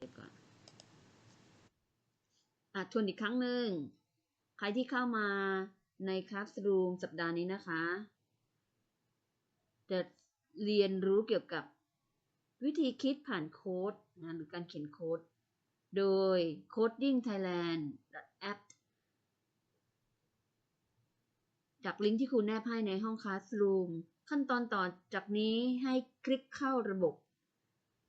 เดี๋ยวก่อนอะทวนอีกครั้งหนึ่ง ใครที่เข้ามาในคลาสรูมสัปดาห์นี้นะคะ จะเรียนรู้เกี่ยวกับวิธีคิดผ่านโค้ดนะหรือการเขียนโค้ด โดย coding thailand app จากลิงก์ที่ครูแนบให้ในห้องคลาสรูมขั้นตอนต่อจากนี้ให้คลิกเข้าระบบ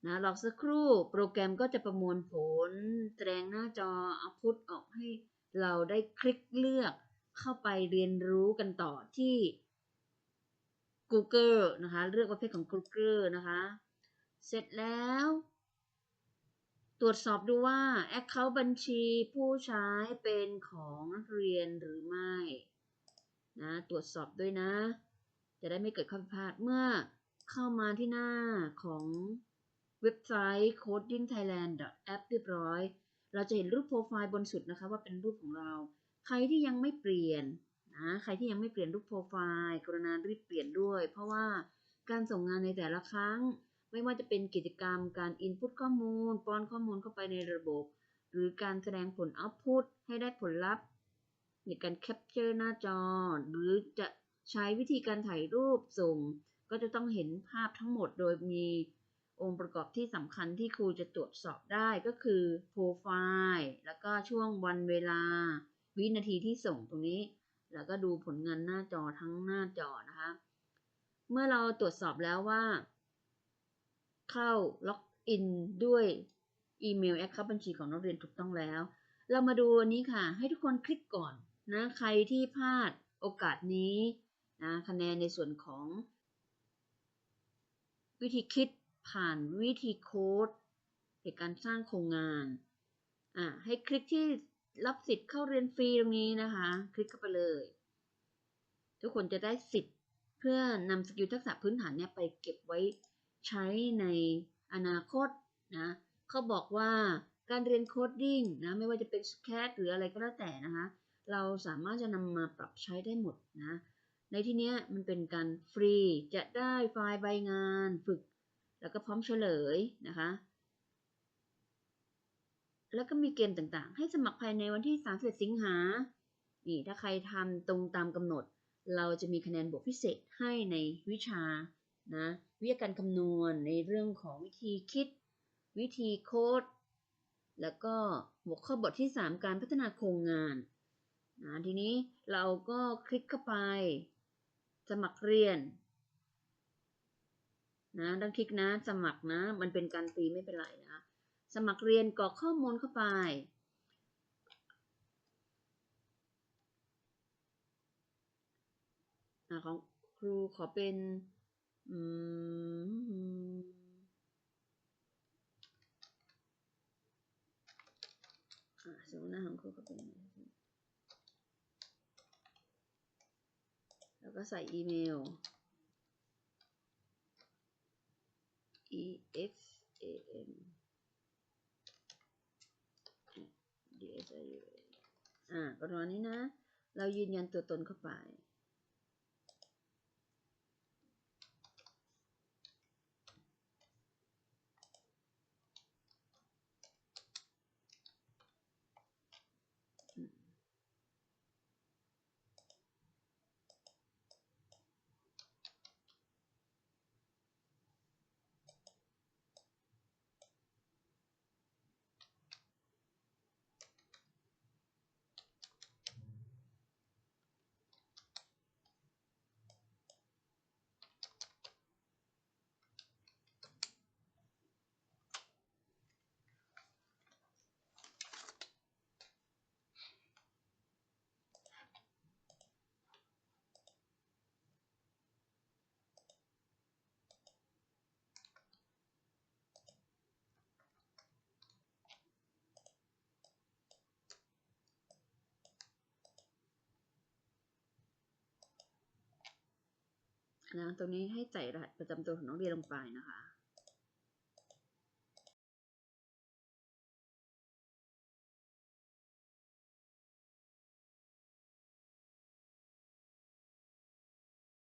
นะรอสักครู่โปรแกรมก็จะประมวลผล แสดงหน้าจอเอาพุทออกให้เราได้คลิกเลือกเข้าไปเรียนรู้กันต่อที่ Google นะคะ เลือกประเภทของ Google นะคะ เสร็จแล้ว ตรวจสอบดูว่า Account บัญชีผู้ใช้เป็นของนักเรียนหรือไม่นะตรวจสอบด้วยนะ จะได้ไม่เกิดข้อผิดพลาดเมื่อเข้ามาที่หน้าของ เว็บไซต์ codingthailand.app เรียบร้อย เราจะเห็นรูปโปรไฟล์บนสุดนะคะว่าเป็นรูปของเรา ใครที่ยังไม่เปลี่ยนนะใครที่ยังไม่เปลี่ยนรูปโปรไฟล์กรุณารีบเปลี่ยนด้วย เพราะว่าการส่งงานในแต่ละครั้ง ไม่ว่าจะเป็นกิจกรรมการ input ข้อมูล ป้อนข้อมูลเข้าไปในระบบ หรือการแสดงผล output ให้ได้ผลลัพธ์ในการ capture หน้าจอ หรือจะใช้วิธีการถ่ายรูปส่ง ก็จะต้องเห็นภาพทั้งหมดโดยมี องค์ประกอบที่สำคัญที่ครูจะตรวจสอบได้ก็คือโปรไฟล์แล้วก็ช่วงวันเวลา วินาทีที่ส่งตรงนี้ แล้วก็ดูผลงานหน้าจอทั้งหน้าจอนะคะ เมื่อเราตรวจสอบแล้วว่า เข้าล็อกอินด้วยอีเมลแอคเคาท์บัญชีของนักเรียนถูกต้องแล้ว เรามาดูอันนี้ค่ะ ให้ทุกคนคลิกก่อนนะใครที่พลาดโอกาสนี้นะคะแนนในส่วนของวิธีคิด ผ่านวิธีโค้ดในการสร้างโครงงานอะให้คลิกที่รับสิทธิ์เข้าเรียนฟรีตรงนี้นะคะ คลิกเข้าไปเลย ทุกคนจะได้สิทธิ์เพื่อนำสกิลทักษะพื้นฐานเนี่ยไปเก็บไว้ใช้ในอนาคตนะเขาบอกว่าการเรียนโคดดิ้งนะไม่ว่าจะเป็นแคทหรืออะไรก็แล้วแต่นะคะเราสามารถจะนำมาปรับใช้ได้หมดนะในที่นี้มันเป็นการฟรีจะได้ไฟล์ใบงาน ฝึก แล้วก็พร้อมเฉลยนะคะ แล้วก็มีเกณฑ์ต่างๆ ให้สมัครภายในวันที่ 31 สิงหา นี่ถ้าใครทำตรงตามกำหนด เราจะมีคะแนนบวกพิเศษให้ในวิชานะวิทยาการคำนวณในเรื่องของวิธีคิด วิธีโค้ด แล้วก็หัวข้อบทที่ 3 การพัฒนาโครงงานนะทีนี้เราก็คลิกเข้าไป สมัครเรียน นะต้องคลิกนะ สมัครนะ มันเป็นการฟรีไม่เป็นไรนะ สมัครเรียนกรอกข้อมูลเข้าไปอ่าของครูขอเป็นอืมอ่าสมมติหน้าของครูก็เป็น แล้วก็ใส่อีเมล x a m d s i u อ่าประมาณนี้นะ เรายืนยันตัวตนเข้าไป นะตรงนี้ให้ใส่รหัสประจำตัวของน้องเรียนลงไปนะคะ